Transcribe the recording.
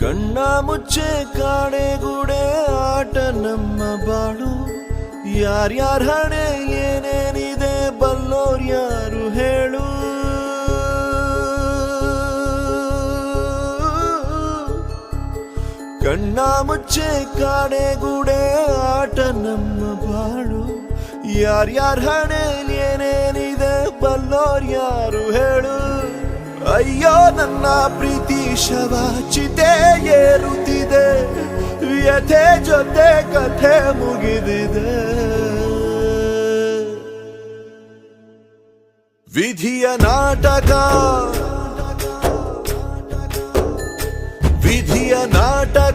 ಕಣ್ಣ ಮುಚ್ಚೆ ಕಾಡೆ ಕಾಣೆಗೂಡೆ ಆಟ ನಮ್ಮ ಬಾಳು. ಯಾರ್ಯಾರ ಹಣೆ ಏನೇನಿದೆ ಬಲ್ಲೋರ್ ಯಾರು ಹೇಳು. ಕಣ್ಣ ಮುಚ್ಚೆ ಕಾಡೆ ಕಾಣೆಗೂಡೆ ಆಟ ನಮ್ಮ ಬಾಳು. ಯಾರ್ಯಾರ ಹಣೆ ಏನೇನಿದೆ ಬಲ್ಲೋರ್ ಯಾರು ಹೇಳು. ಅಯ್ಯೋ ನನ್ನ ಪ್ರೀತಿ ಶವ ಚಿತೆ ಏರುತ್ತಿದೆ. ವ್ಯಥೆ ಜೊತೆ ಕಥೆ ಮುಗಿದಿದೆ. ವಿಧಿಯ ನಾಟಕ. ವಿಧಿಯ ನಾಟಕ.